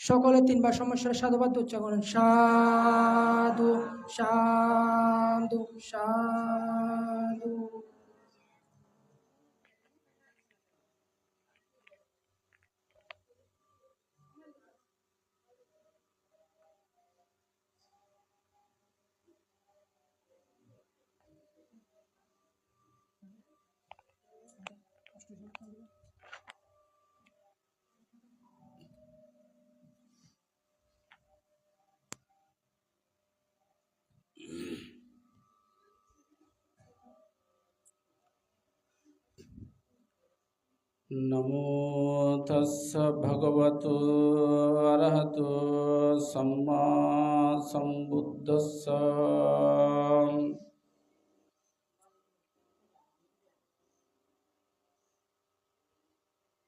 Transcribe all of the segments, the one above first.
সকলে তিনবার সমস্যার সাধুবাদ উচ্চারণ সাধু সাধু সাধু। නමෝතස්ස භගවතු අරහතු සම්මා සම්බුද්ධස්ස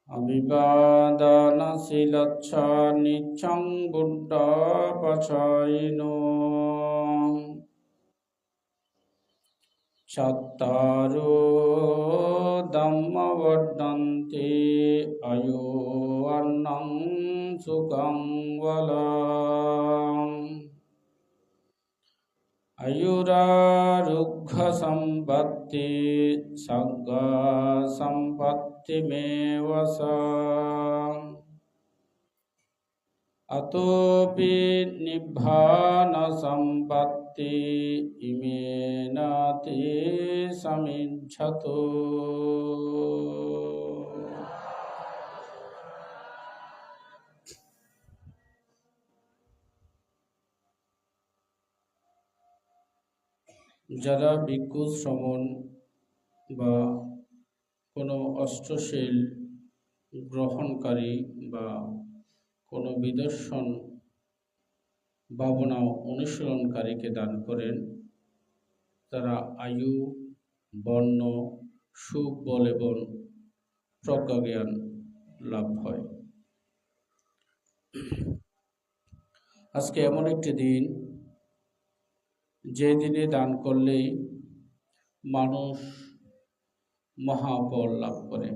අභිපාදාන සිලච්ඡා නිච්ඡං බුද්ධා පචායිනෝ චත්තාරෝ ධම්ම වඩ්ඩන්ති අයෝවන්නං සුකං වලං අයුරාරුක්හ සම්පත්ති සග්ගා සම්පත්ති මේවසා අතෝපි නිබ්භාන සම්පත්ති নাস্তি ইমে নাতি সমিচ্ছত যারা ভিক্ষু শ্রমণ বা কোনো অস্ত্রশীল গ্রহণকারী বা কোনো বিদর্শন ভাবনা অনুশীলনকারীকে দান করেন। তারা আয়ু, বর্ণ, সুখ, বল এবং প্রজ্ঞাজ্ঞান লাভ হয়। আজকে এমন একটি দিন, যে দিনে দান করলেই মানুষ মহাফল লাভ করে।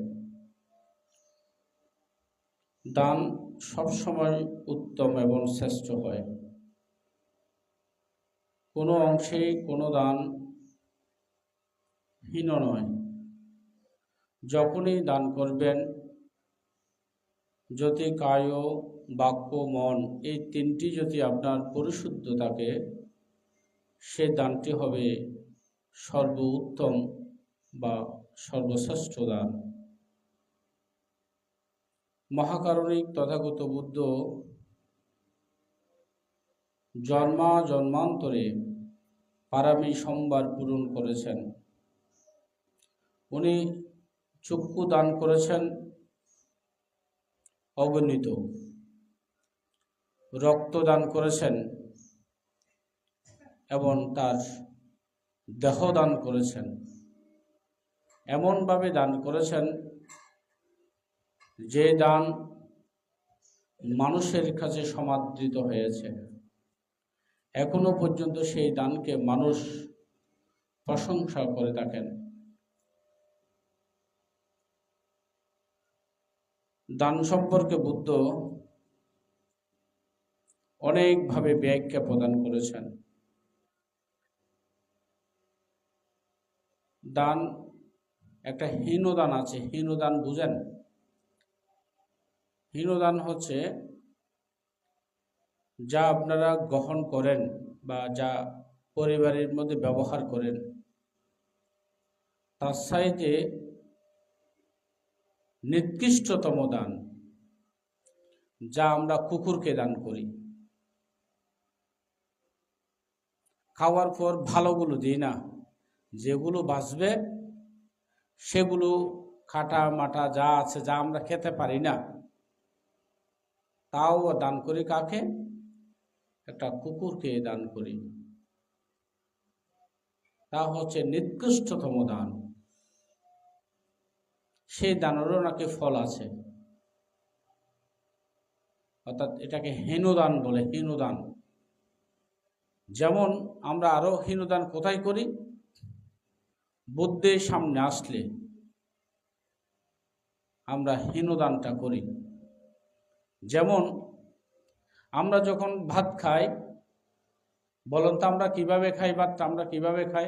দান সবসময় উত্তম এবং শ্রেষ্ঠ হয়। কোনো অংশেই কোনো দান হীন নয়। যখনই দান করবেন যদি কায়, বাক্য, মন, এই তিনটি যদি আপনার পরিশুদ্ধ থাকে সে দানটি হবে সর্বোত্তম বা সর্বশ্রেষ্ঠ দান। মহাকারণিক তথাগত বুদ্ধ জন্মা জন্মান্তরে পারামি সোমবার পূরণ করেছেন। উনি চক্ষু দান করেছেন, অগণিত। রক্ত দান করেছেন এবং তার দেহ দান করেছেন। এমনভাবে দান করেছেন যে দান মানুষের কাছে সমাদৃত হয়েছে। এখনও পর্যন্ত সেই দানকে মানুষ প্রশংসা করে থাকেন। দান সম্পর্কে বুদ্ধ অনেকভাবে ব্যাখ্যা প্রদান করেছেন। দান একটা হীনদান আছে। হীনদান বুঝেন? হীনদান হচ্ছে যা আপনারা গ্রহণ করেন বা যা পরিবারের মধ্যে ব্যবহার করেন, তার সাইজে নিকৃষ্টতম দান, যা আমরা কুকুরকে দান করি। খাওয়ার পর ভালোগুলো দিই না, যেগুলো বাঁচবে, সেগুলো খাটা মাটা যা আছে যা আমরা খেতে পারি না, তাও দান করি কাকে? একটা কুকুরকে দান করি। তা হচ্ছে নিকৃষ্টতম দান। সেই দানেরও নাকি ফল আছে। অর্থাৎ এটাকে হীনদান বলে, হীনদান। যেমন আমরা আরও হীনদান কোথায় করি? বুদ্ধের সামনে আসলে আমরা হীনদানটা করি। যেমন আমরা যখন ভাত খাই, বলুন তো আমরা কীভাবে খাই ভাতটা আমরা কীভাবে খাই?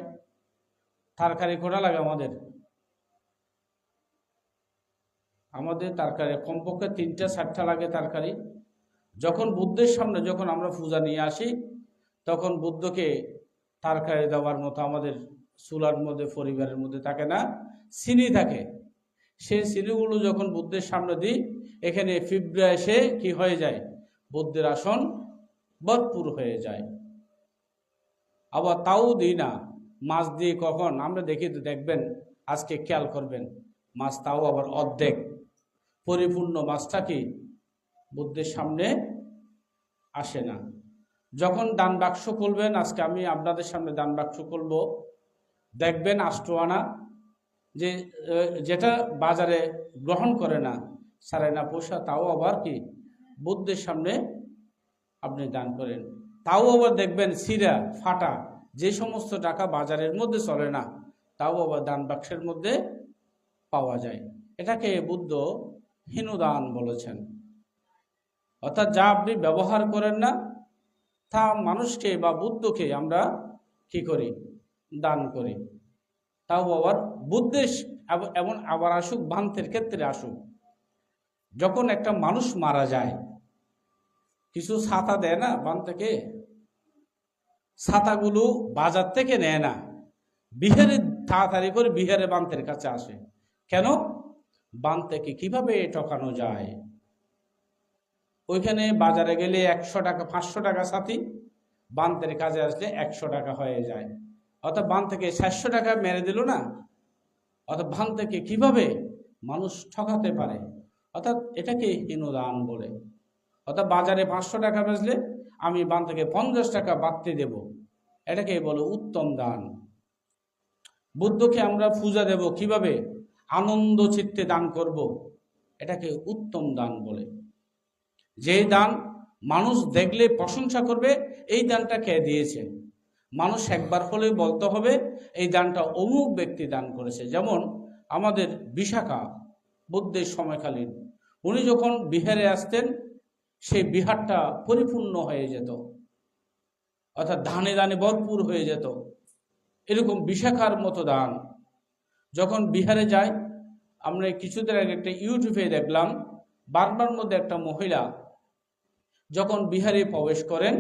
তরকারি করা লাগে আমাদের? আমাদের তরকারি কমপক্ষে তিনটা, চারটা লাগে তরকারি। যখন বুদ্ধের সামনে যখন আমরা পূজা নিয়ে আসি, তখন বুদ্ধকে তরকারি দেওয়ার মতো আমাদের চুলার মধ্যে, পরিবারের মধ্যে থাকে না চিনি থাকে। সেই চিনিগুলো যখন বুদ্ধের সামনে দিই, এখানে ফিবরা এসে কি হয়ে যায়? বুদ্ধের আসন ভরপুর হয়ে যায়। আবার তাও দিই না। মাছ দিয়ে কখন? আমরা দেখি তো, দেখবেন, আজকে খেয়াল করবেন, মাছ তাও আবার অর্ধেক। পরিপূর্ণ মাছটা কি? বুদ্ধের সামনে আসে না। যখন দান বাক্স খুলবেন, আজকে আমি আপনাদের সামনে দান বাক্স খুলব। দেখবেন আষ্টআনা যে যেটা বাজারে গ্রহণ করে না সারে না পোষা, তাও আবার কি? বুদ্ধের সামনে আপনি দান করেন। তাও আবার দেখবেন সিরা, ফাটা, যে সমস্ত টাকা বাজারের মধ্যে চলে না, তাও আবার দান বাক্সের মধ্যে পাওয়া যায়। এটাকে বুদ্ধ হীনদান বলেছেন। অর্থাৎ যা আপনি ব্যবহার করেন না, তা মানুষকে বা বুদ্ধকে আমরা কি করি? দান করি। তাও আবার বুদ্ধের এমন আবার আসুক, ভ্রান্তের ক্ষেত্রে আসুক। যখন একটা মানুষ মারা যায় কিছু ছাতা দেয় না বান থেকে। ছাতাগুলো বাজার থেকে নেয় না। বিহারে তাড়াতাড়ি করে বিহারে বান্তের কাছে আসে। কেন? বান থেকে কীভাবে ঠকানো যায়? ওইখানে বাজারে গেলে একশো টাকা, পাঁচশো টাকা সাথী। বান্তের কাজে আসলে একশো টাকা হয়ে যায়। অর্থাৎ বান থেকে চারশো টাকা মেরে দিল না। অর্থাৎ বান থেকে কীভাবে মানুষ ঠকাতে পারে? অর্থাৎ এটাকে হীনদান বলে। অর্থাৎ বাজারে পাঁচশো টাকা বেচলে আমি বান থেকে পঞ্চাশ টাকা বাড়তে দেব। এটাকে বলে উত্তম দান। বুদ্ধকে আমরা পূজা দেব কীভাবে? আনন্দ চিত্তে দান করব। এটাকে উত্তম দান বলে। যে দান মানুষ দেখলে প্রশংসা করবে, এই দানটা কে দিয়েছে? মানুষ একবার হলে বলতে হবে, এই দানটা অমুক ব্যক্তি দান করেছে। যেমন আমাদের বিশাখা, বুদ্ধের সময়কালীন। উনি যখন বিহারে আসতেন সেই বিহারটা পরিপূর্ণ হয়ে যেত। অর্থাৎ ধানে দানে ভরপুর হয়ে যেত। এরকম বিশাখার মতো দান যখন বিহারে যায় আমরা কিছুদিন আগে একটা ইউটিউবে দেখলাম, বারবার মধ্যে একটা মহিলা যখন বিহারে প্রবেশ করেন,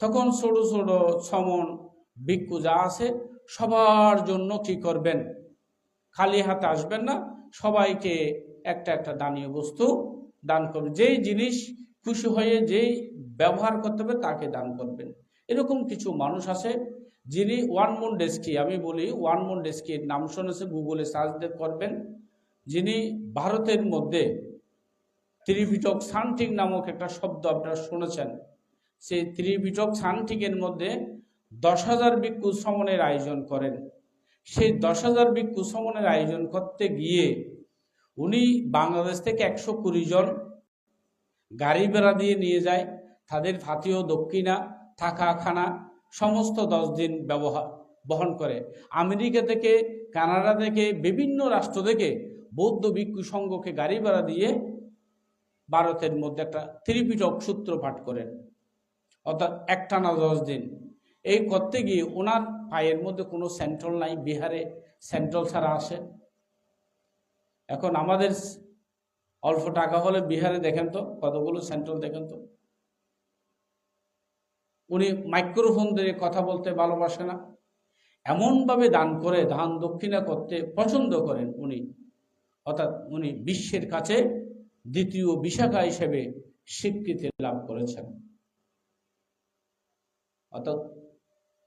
তখন ছোট ছোট সমন, ভিক্ষু যা আছে, সবার জন্য কি করবেন? খালি হাতে আসবেন না, সবাইকে একটা একটা দানীয় বস্তু দান করবেন। যেই জিনিস খুশি হয়ে যেই ব্যবহার করতে হবে তাকে দান করবেন। এরকম কিছু মানুষ আছে যিনি ওয়ান মুন ডেস্কি, আমি বলি ওয়ান মুন ডেস্কির নাম শুনেছে, গুগলে সার্চ করবেন। যিনি ভারতের মধ্যে ত্রিপিটক সান্টিক নামক একটা শব্দ আপনারা শুনেছেন, সেই ত্রিপিটক সান্টিকের মধ্যে দশ হাজার ভিক্ষু সমনের আয়োজন করেন। সেই দশ হাজার ভিক্ষু সমনের আয়োজন করতে গিয়ে উনি বাংলাদেশ থেকে একশো কুড়ি জন গাড়ি বেড়া দিয়ে নিয়ে যায়, তাদের ফাতিও দক্ষিণা, থাকা, খানা, সমস্ত দশ দিন ব্যবহার বহন করে। আমেরিকা থেকে, কানাডা থেকে, বিভিন্ন রাষ্ট্র থেকে বৌদ্ধ ভিক্ষু সংঘকে গাড়ি ভাড়া দিয়ে ভারতের মধ্যে একটা ত্রিপিটক সূত্র পাঠ করেন। অর্থাৎ একটানা দশ দিন। এই করতে গিয়ে ওনার পায়ের মধ্যে কোনো সেন্ট্রাল নাই, বিহারে সেন্ট্রাল ছাড়া আসে। এখন আমাদের অল্প টাকা হলে বিহারে দেখেন তো, কতগুলো সেন্ট্রাল দেখেন তো। উনি মাইক্রোফোন দিয়ে কথা বলতে ভালোবাসে না। এমনভাবে দান করে দান দক্ষিণা করতে পছন্দ করেন উনি। অর্থাৎ উনি বিশ্বের কাছে দ্বিতীয় বিশাখা হিসেবে স্বীকৃতি লাভ করেছেন। অর্থাৎ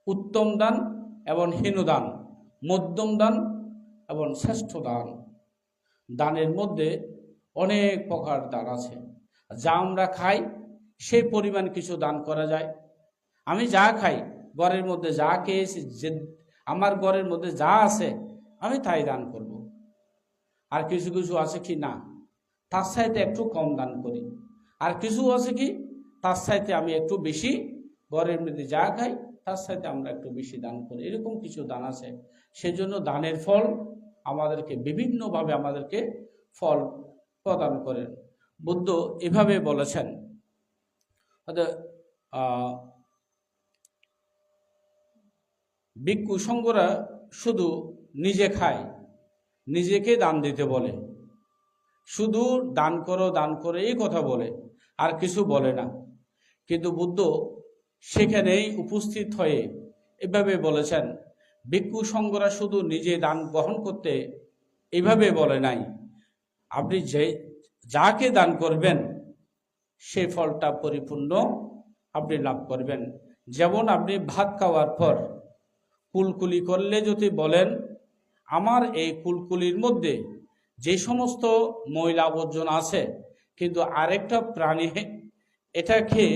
উত্তম দান এবং হীনদান মধ্যম দান এবং শ্রেষ্ঠ দান। দানের মধ্যে অনেক প্রকার দান আছে। যা আমরা খাই, সেই পরিমাণ কিছু দান করা যায়। আমি যা খাই, ঘরের মধ্যে যা খেয়েছি, যে আমার ঘরের মধ্যে যা আছে, আমি তাই দান করব। আর কিছু কিছু আছে কি না, তার সাইতে একটু কম দান করি। আর কিছু আছে কি, তার সাথে আমি একটু বেশি, ঘরের মধ্যে যা খাই, তার সাথে আমরা একটু বেশি দান করি। এরকম কিছু দান আছে। সেজন্য দানের ফল আমাদেরকে, বিভিন্নভাবে আমাদেরকে ফল প্রদান করেন। বুদ্ধ এভাবে বলেছেন ভিক্ষু সঙ্গরা শুধু নিজে খায়, নিজেকে দান দিতে বলে। শুধু দান করো, দান করে এই কথা বলে, আর কিছু বলে না। কিন্তু বুদ্ধ সেখানেই উপস্থিত হয়ে এভাবে বলেছেন, ভিক্ষু সঙ্গরা শুধু নিজে দান গ্রহণ করতে এভাবে বলে নাই। আপনি যে, যাকে দান করবেন, সে ফলটা পরিপূর্ণ আপনি লাভ করবেন। যেমন আপনি ভাত খাওয়ার পর কুলকুলি করলে যদি বলেন, আমার এই কুলকুলির মধ্যে যে সমস্ত ময়লা আবর্জনা আছে, কিন্তু আরেকটা প্রাণী এটা খেয়ে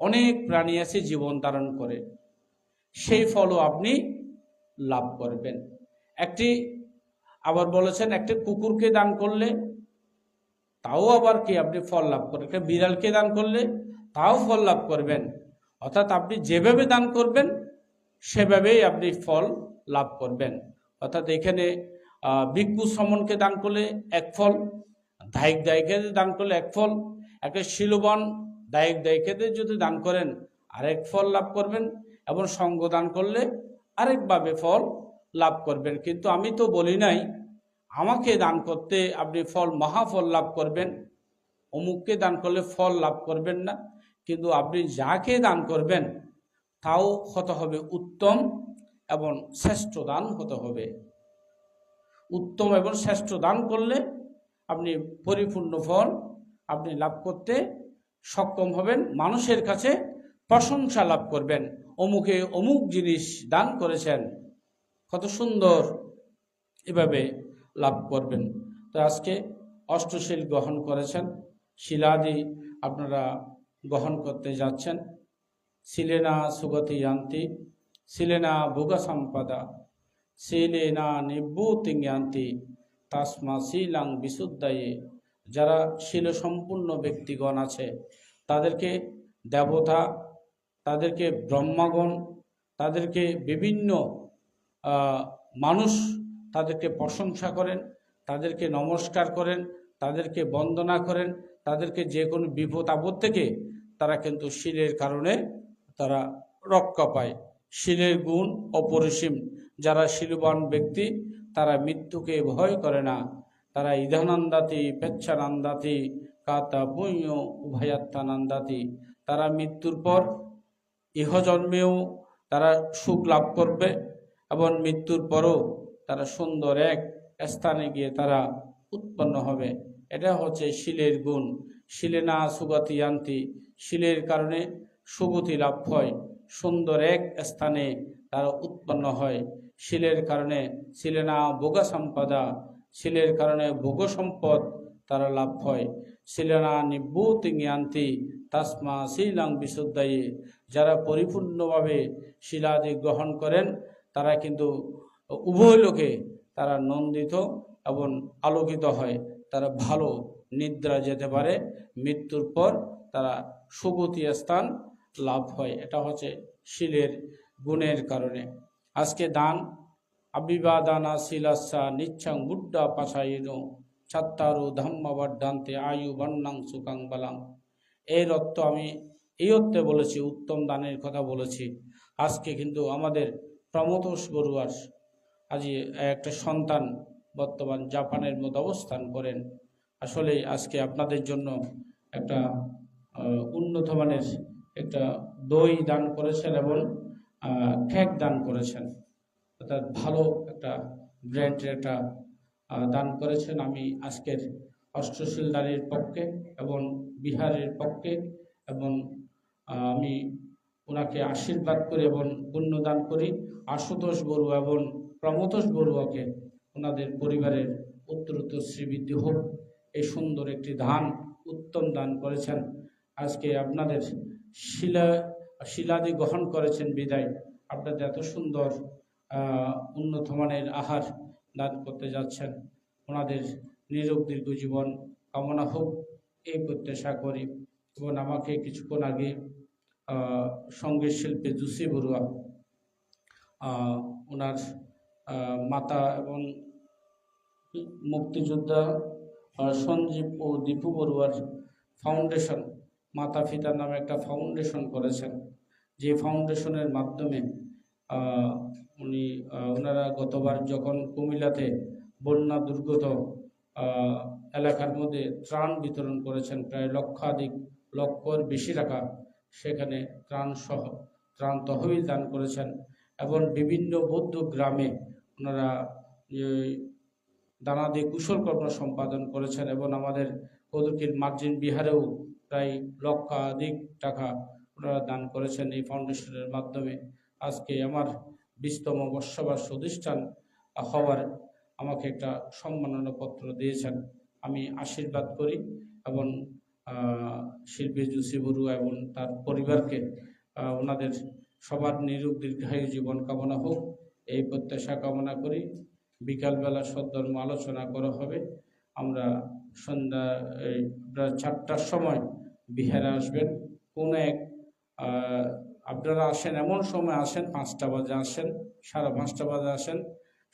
অনেক প্রাণী আছে জীবন ধারণ করে, সেই ফলও আপনি লাভ করবেন। একটি আবার বলেছেন, একটা কুকুরকে দান করলে তাও আবার কি আপনি ফল লাভ করেন? একটা বিড়ালকে দান করলে তাও ফল লাভ করবেন। অর্থাৎ আপনি যেভাবে দান করবেন, সেভাবেই আপনি ফল লাভ করবেন। অর্থাৎ এখানে ভিক্ষু শ্রমণকে দান করলে এক ফল, দায়িক দায়িকাদের দান করলে এক ফল, একটা শিলবন দায়িক দায়িকাদের যদি দান করেন, আরেক ফল লাভ করবেন, এবং সঙ্গ দান করলে আরেকভাবে ফল লাভ করবেন। কিন্তু আমি তো বলি নাই, আমাকে দান করতে আপনি ফল, মহাফল লাভ করবেন। অমুককে দান করলে ফল লাভ করবেন না, কিন্তু আপনি যাকে দান করবেন, তাও হতে হবে উত্তম এবং শ্রেষ্ঠ দান হতে হবে। উত্তম এবং শ্রেষ্ঠ দান করলে আপনি পরিপূর্ণ ফল আপনি লাভ করতে সক্ষম হবেন, মানুষের কাছে প্রশংসা লাভ করবেন। অমুকে অমুক জিনিস দান করেছেন কত সুন্দর এভাবে লাভ করবেন। তো আজকে অষ্টশীল গ্রহণ করেছেন। শিলাদি আপনারা গ্রহণ করতে যাচ্ছেন। শিলেনা সুগতি ইয়ান্তি, শিলেনা ভোগ সম্পদা, শিলেনা নিভূতি জ্ঞান্তি তাসমা শিলাং বিশুদ্ধায়ে। যারা শিল সম্পূর্ণ ব্যক্তিগণ আছে, তাদেরকে দেবতা, তাদেরকে ব্রহ্মাগণ, তাদেরকে বিভিন্ন মানুষ তাদেরকে প্রশংসা করেন, তাদেরকে নমস্কার করেন, তাদেরকে বন্দনা করেন, তাদেরকে যে কোনো বিপদ আপদ থেকে তারা কিন্তু শিলের কারণে তারা রক্ষা পায়। শিলের গুণ অপরিসীম। যারা শিলবান ব্যক্তি, তারা মৃত্যুকে ভয় করে না। তারা ইধানন্দাতি পেচ্ছানন্দাতি, কাতা পুণ্য উভয়াত্মানন্দাতি। তারা মৃত্যুর পর ইহজন্মেও তারা সুখ লাভ করবে। এবং মৃত্যুর পরও তারা সুন্দর এক স্থানে গিয়ে তারা উৎপন্ন হবে। এটা হচ্ছে শিলের গুণ। শিলে না সুগতি আন্তি। শিলের কারণে সুগতি লাভ হয়। সুন্দর এক স্থানে তারা উৎপন্ন হয়। শিলের কারণে শিলে না ভোগা সম্পদা। শিলের কারণে ভোগ সম্পদ তারা লাভ হয়। শিলেনা নিভূতি জ্ঞান্তি তাসমা শিলাং বিশুদ্ধায়ী। যারা পরিপূর্ণভাবে শিলাদি গ্রহণ করেন তারা কিন্তু উভয় লোকে তারা নন্দিত এবং আলোকিত হয়। তারা ভালো নিদ্রা যেতে পারে, মৃত্যুর পর তারা সুগতি স্থান লাভ হয়। এটা হচ্ছে শিলের গুণের কারণে। আজকে দান আবিবাদানা শিলাসা নিচ্ছাং বুড্ডা পাশাইন ছাত্তারু ধাম্মাবাড্ডান্তে আয়ু বন্যাং সুকাং বালাং এর অর্থ আমি এই অর্থে বলেছি, উত্তম দানের কথা বলেছি। আজকে কিন্তু আমাদের প্রমোদোষ বড়ুয়ার আজ একটা সন্তান বর্তমান জাপানের মধ্যে অবস্থান করেন। আসলে আজকে আপনাদের জন্য একটা উন্নত মানের একটা দই দান করেছেন এবং কেক দান করেছেন। অর্থাৎ ভালো একটা ব্র্যান্ডের একটা দান করেছেন। আমি আজকের অষ্টশীল দানের পক্ষে এবং বিহারের পক্ষে এবং আমি ওনাকে আশীর্বাদ করি এবং পুণ্যদান করি। আশুতোষ বড়ুয়া এবং প্রমোতোষ বড়ুয়াকে ওনাদের পরিবারের উত্তরোত্তর শ্রীবৃদ্ধি হোক। এই সুন্দর একটি ধান উত্তম দান করেছেন। আজকে আপনাদের শিলা, শিলাদি গ্রহণ করেছেন বিদায়। আপনাদের এত সুন্দর উন্নত মানের আহার দান করতে যাচ্ছেন। ওনাদের নিরোগ দীর্ঘ জীবন কামনা হোক। এই প্রত্যাশা করি এবং আমাকে কিছুক্ষণ আগে সংগীত শিল্পী জুসি বড়ুয়া ওনার মাতা এবং মুক্তিযোদ্ধা সঞ্জীব ও দীপু বড়ুয়ার ফাউন্ডেশন মাতা পিতার নামে একটা ফাউন্ডেশন করেছেন। যে ফাউন্ডেশনের মাধ্যমে উনি ওনারা গতবার যখন কুমিল্লাতে বন্যা দুর্গত এলাকার মধ্যে ত্রাণ বিতরণ করেছেন, প্রায় লক্ষাধিক লক্ষর বেশি টাকা সেখানে ত্রাণ সহ ত্রাণ তহবিল দান করেছেন এবং বিভিন্ন বৌদ্ধ গ্রামে ওনারা যে দানাদি কুশলকর্ম সম্পাদন করেছেন এবং আমাদের কদুকির মার্জিন বিহারেও প্রায় লক্ষাধিক টাকা ওনারা দান করেছেন এই ফাউন্ডেশনের মাধ্যমে। আজকে আমার বিশতম বর্ষবার্ষ প্রতিষ্ঠান হওয়ার আমাকে একটা সম্মাননা পত্র দিয়েছেন। আমি আশীর্বাদ করি এবং শিল্পী জুসি বড়ুয়া এবং তার পরিবারকে ওনাদের সবার নিরোগ দীর্ঘায়ু জীবন কামনা হোক। এই প্রত্যাশা কামনা করি। বিকালবেলা সদ্ধর্ম আলোচনা করা হবে। আমরা সন্ধ্যা প্রায় চারটার সময় বিহারে আসবেন। কোনো এক আপনারা আসেন, এমন সময় আসেন, পাঁচটা বাজে আসেন, সাড়ে পাঁচটা বাজে আসেন।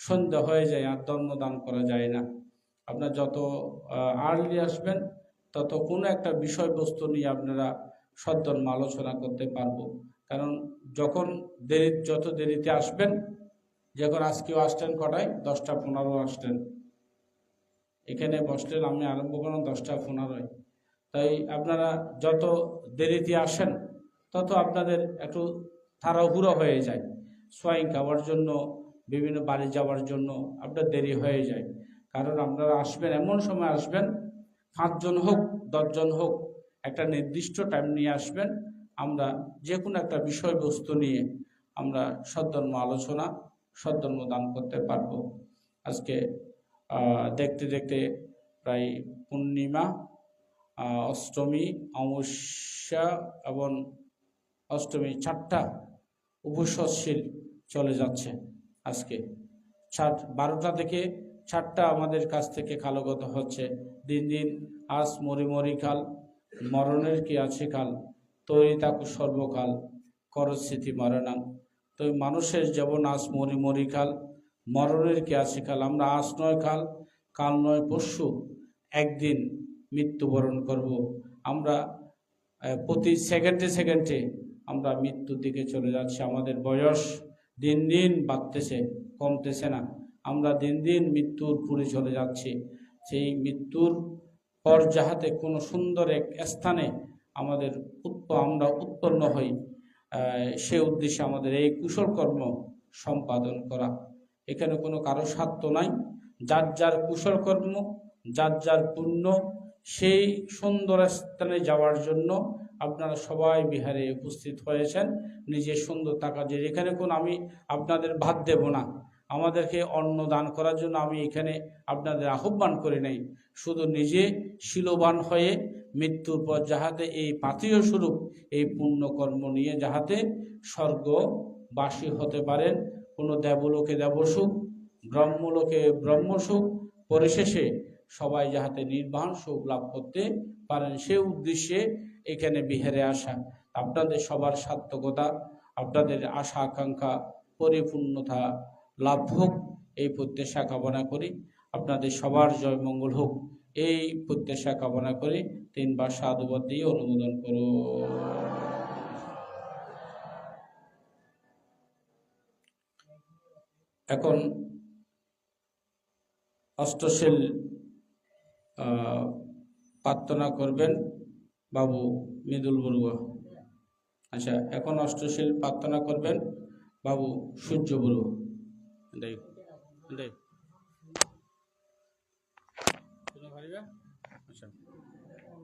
সন্ধ্যা হয়ে যায়, আর ধর্মদান করা যায় না। আপনার যত আর্লি আসবেন তত কোনো একটা বিষয়বস্তু নিয়ে আপনারা সদ্ধর্ম আলোচনা করতে পারব। কারণ যখন দেরি, যত দেরিতে আসবেন, যখন আজকেও আসতেন কটায়? দশটা পনেরো আসতেন এখানে বসলেন আমি আরম্ভ করলাম দশটা পনেরোয়। তাই আপনারা যত দেরিতে আসেন, তত আপনাদের একটু তাড়াহুড়ো হয়ে যায়। সোয়াইং খাওয়ার জন্য, বিভিন্ন বাড়ি যাওয়ার জন্য আপনার দেরি হয়ে যায়। কারণ আপনারা আসবেন, এমন সময় আসবেন পাঁচজন হোক, দশজন হোক, একটা নির্দিষ্ট টাইম নিয়ে আসবেন। আমরা যে কোনো একটা বিষয়বস্তু নিয়ে আমরা সদ্ধর্ম আলোচনা, সদ্ধর্ম দান করতে পারব। আজকে দেখতে দেখতে প্রায় পূর্ণিমা অষ্টমী, অমাবস্যা এবং অষ্টমী চারটা উপসশীল চলে যাচ্ছে আজকে। চার বারোটা থেকে চারটা আমাদের কাছ থেকে কালগত হচ্ছে। দিন দিন আজ মরি মরি কাল, মরণের কি আছে কাল? তৈরি তাকু সর্বকাল করস্মৃতি মরণাং তো এই মানুষের যেমন আজ মরি মরি কাল, মরণের কি আছে কাল? আমরা আজ নয় কাল কাল নয় পরশু, একদিন মৃত্যুবরণ করব। আমরা প্রতি সেকেন্ডে সেকেন্ডে আমরা মৃত্যুর দিকে চলে যাচ্ছি। আমাদের বয়স দিন দিন বাড়তেছে, কমতেছে না। আমরা দিন দিন মৃত্যুর পুরে চলে যাচ্ছি। সেই মৃত্যুর পর যাহাতে কোনো সুন্দর এক স্থানে আমাদের উৎপ আমরা উৎপন্ন হই সে উদ্দেশ্যে আমাদের এই কুশল কর্ম সম্পাদন করা। এখানে কোনো কারও স্বার্থ নাই। যার যার কুশল কর্ম, যার যার পুণ্য, সেই সুন্দর স্থানে যাওয়ার জন্য আপনারা সবাই বিহারে উপস্থিত হয়েছেন। নিজের সুন্দর টাকা যে এখানে কোন আমি আপনাদের ভাত দেব না। আমাদেরকে অন্ন দান করার জন্য আমি এখানে আপনাদের আহ্বান করে নেই। শুধু নিজে শিলবান হয়ে মৃত্যুর পর যাহাতে এই পাথীয় স্বরূপ এই পুণ্যকর্ম নিয়ে যাহাতে স্বর্গবাসী হতে পারেন, কোনো দেবলোকে দেবসুখ, ব্রহ্মলোকে ব্রহ্মসুখ, পরিশেষে সবাই যাহাতে নির্বাণ সুখ লাভ করতে পারেন, সে উদ্দেশ্যে এখানে বিহারে আসা। আপনাদের সবার সার্থকতা, আপনাদের আশা আকাঙ্ক্ষা পরিপূর্ণতা লাভ হোক, এই প্রত্যাশা কামনা করি। আপনাদের সবার জয় মঙ্গল হোক, এই প্রত্যাশা কামনা করে তিনবার সাধুবাদ দিয়ে অনুমোদন করো। এখন অষ্টশীল প্রার্থনা করবেন বাবু মৃদুল বড়ুয়া। আচ্ছা এখন অষ্টশীল প্রার্থনা করবেন বাবু সূর্য বড়ুয়া। দেখ দেখ আচ্ছা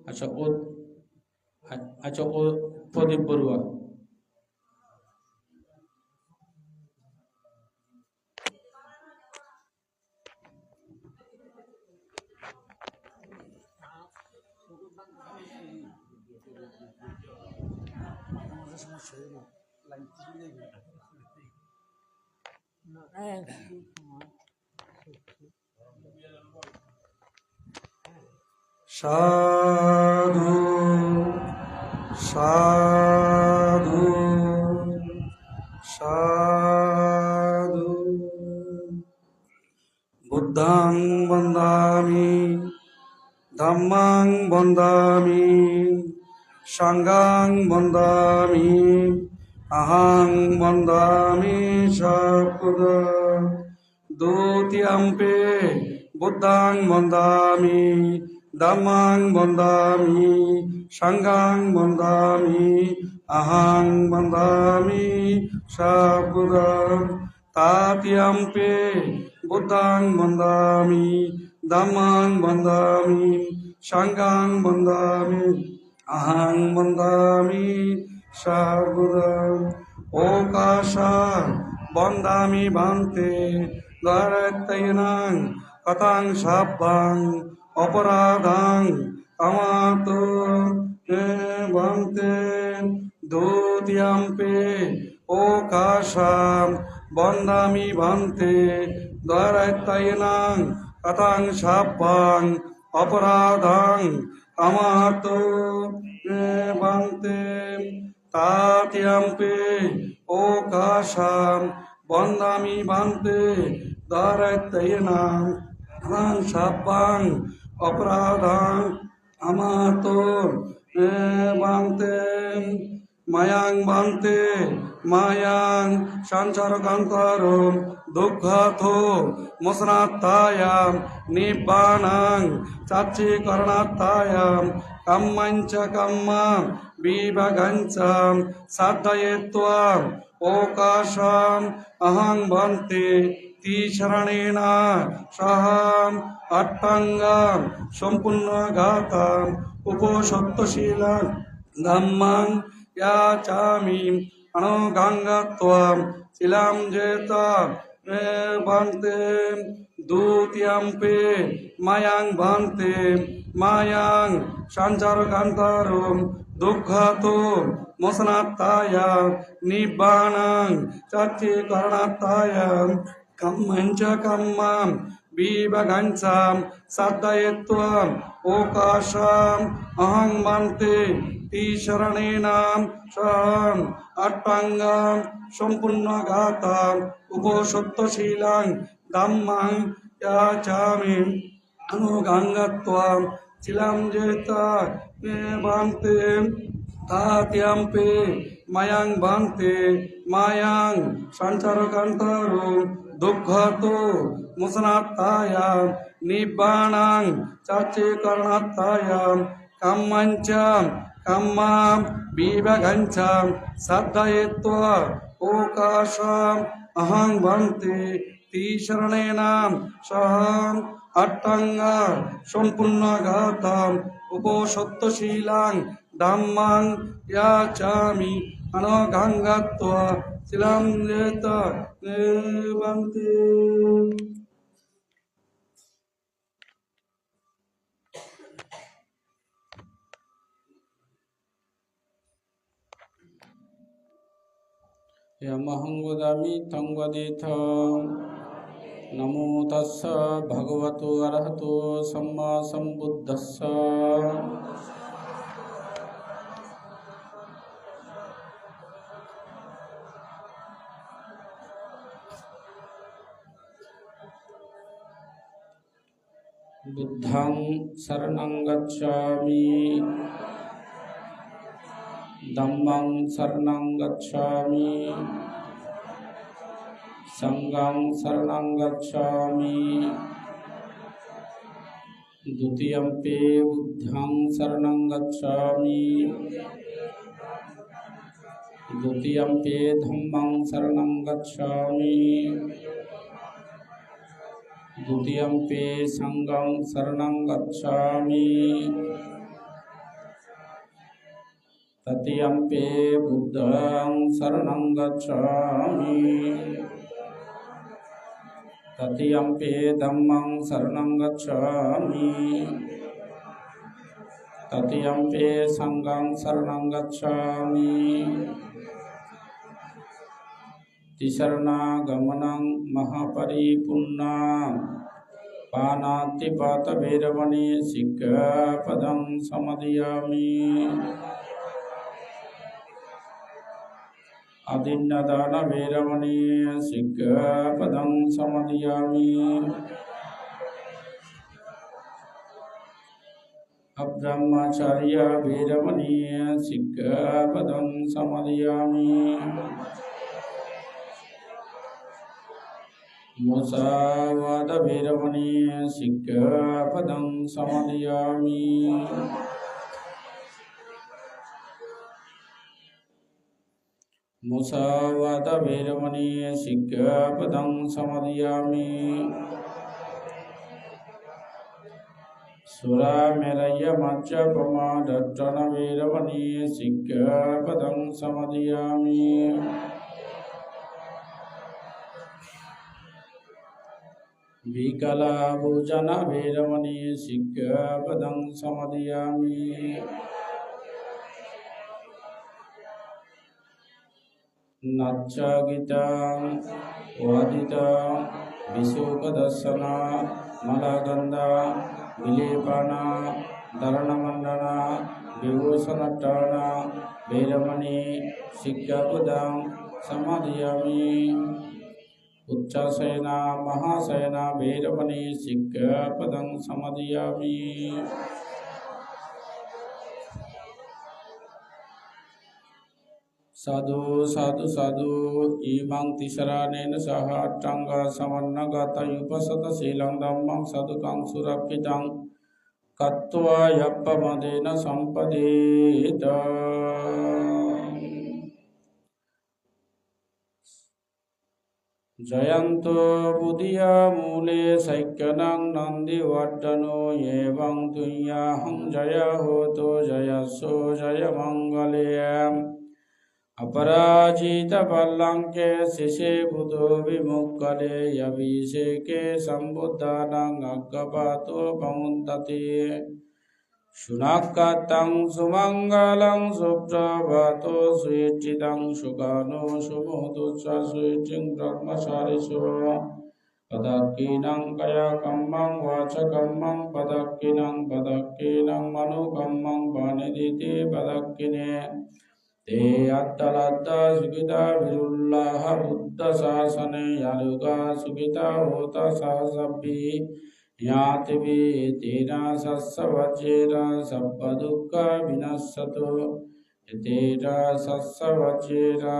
আচ্ছা ও আচ্ছা ও প্রদীপ বড়ুয়া সাধু সাধু সাধু। বুদ্ধাং বন্দামি ধম্মাং বন্দামি সাঙ্গাং বন্দামি। আহাং বন্দামি সর্বদা দ্বিতীয়াম্পে বুদ্ধাং বন্দামি ধম্মাং বন্দামি সাঙ্গাং বন্দামি, আহাং বন্দামি সর্বদা তাতিয়াম্পে বুদ্ধাং বন্দামি ধম্মাং বন্দামি সাঙ্গাং বন্দামি, আহাং বন্দামি সর্বদা ওকাশা বন্দামি বান্তে দ্বারতৈনাং কথাং সাব্বাং অপরাধাং কামাত বন্তে দুতিয়াম্পে ওকাশাম বন্দামি বান্তে দ্বারতৈনাং কথাং সাব্বাং অপরাধাং কামাত বন্তে তাতিয়াম্পে ওকাশাম বন্দামি বান্তে দ্বারতৈনাং কথাং সাব্বাং অপরাধাং কামাত বান্তে মায়াং বান্তে মায়াং সঞ্চারকান্তরম দুঃখাথো মসনাত্তায়াম নিব্বানাং চাচ্চীকরণাত্তায়াম কম্মঞ্চ কম্মাম বিভাগাঞ্চাম সাধ্যায়ে ত্বাম ওকাশাম অহং বন্তে তিশরণেন আট্টাঙ্গাম সম্পূর্ণ গাতাম উপসত্যশীলাম ধাম্মাং ইয়াচামি অণগাঙ্গাত্বাম শিলাম জেতাম ভান্তে দ্বিতীয়াম্পে মায়াং ভান্তে, মায়াং দুঃখাতো মোসনাত্তায়া নিব্বাণাং চাচি করণাত্তায়া কম্মঞ্চ কম্মাম বিবগঞ্চাম সাদ্দয়ত্বাম ওকাশাম অহং মান্তে তি শরণ অট্টাঙ্গাম সম্পূর্ণ গাতাম উপসত্যশীলাং দাম্মাং চাচামি অনুগাঙ্গত্বাম ছিলাম যেতা বান্তে তাতিয়াম্পে মায়াং বান্তে মায়াং সঞ্চারকান্তরম দুঃখত মুসনাত্তায়াম নিব্বাণাং চাচীকরণাত্তায়াম কাম্মাঞ্চাম, কম্মাম বিভগঞ্চাম সাধয়িত্বা ওকাশাম অহং বন্তে তিশরণেনাম সহম। আট্টাঙ্গার সম্পূর্ণাঘাতাম উপসত্যশীলাং ধাম্মাং ইয়াচামি। অনঘাঙ্গাত্বা শিলাম নেতা হে মহঙ্গদামি නමෝ තස්ස භගවතු අරහතෝ සම්මා සම්බුද්දස්ස බුද්ධං සරණං ගච්ඡාමි ධම්මං සරණං ගච්ඡාමි संगम शरण गच्छा द्वितीय पे बुद्ध शरण गच्छा द्वितीय पे धम्म शरण गच्छा द्वितीय पे संगम शरण गच्छा तृतीय पे बुद्ध शरण गच्छा තතියම්පි ධම්මං සරණං ගච්ඡාමි තතියම්පි සංඝං සරණං ගච්ඡාමි තිසරණා ගමනං මහපරිපුන්නා පානාති පාත වේරමණී සික්ඛාපදං සමදියාමි අදින්නදාන වේරමණී සික්ඛපදං සමදියාමි. අබ්‍රහ්මචර්ය වේරමණී සික්ඛපදං සමදියාමි. මුසාවාද වේරමණී සික්ඛපදං සමදියාමි. मुसावत वीरमणी शिक्षापदम समी सुरा मेरय मज्जपमाण वीरमणी शिक्षापदम समी विकलाभूजन वीरमणी शिक्षापदम समी නච්චාගිටාං වාදිතාං විසෝපදස්සනා මලාගන්ධා විලේපානා දරණමණ්ඩනා විවෝසනට්ටානා වේරමණී සික්ඛාපදං සමාදියාමි උච්චසේනා මහසේනා වේරමණී සික්ඛාපදං සමාදියාමි उच्चशयन महाशयन वीरमणि शिक्षापदं समादयामि साधु साधु साधु इमं तिसरानेन सह अट्टाङ्ग समन्नगतयुपसतशीलं धम्मं सदुकं सुरक्षितं कत्वा यप्पमदेन सम्पदेत जयन्तो बुधियामूले शैक्यनं नन्दिवर्धनो एवं तुय्याहं जय होतो जयस्सो जयमङ्गले अपराजितपल्लङ्के शिशे बुधो विमुक्कले यभिषेके सम्बुद्धानां अग्गपातोपमुन्तते शुनक्कतं सुमङ्गलं सुप्रभातो सुयिचितं सुगानो सुमुदुच्च सुयिचिं ब्रह्मचारिषु। पदक्कीनं कयाकम्मं वाचकम्मं पदक्कीनं पदक्कीनं मनुकम्मं वनिदिति पदक्किने। ते अत्तलत्ता सुखिता विरुल्लाह बुद्ध शासने यालुगा सुखिता होता सा सभी याति भी तेरा सस्वचेरा सब दुःख विनश्यतो तेरा सस्वचेरा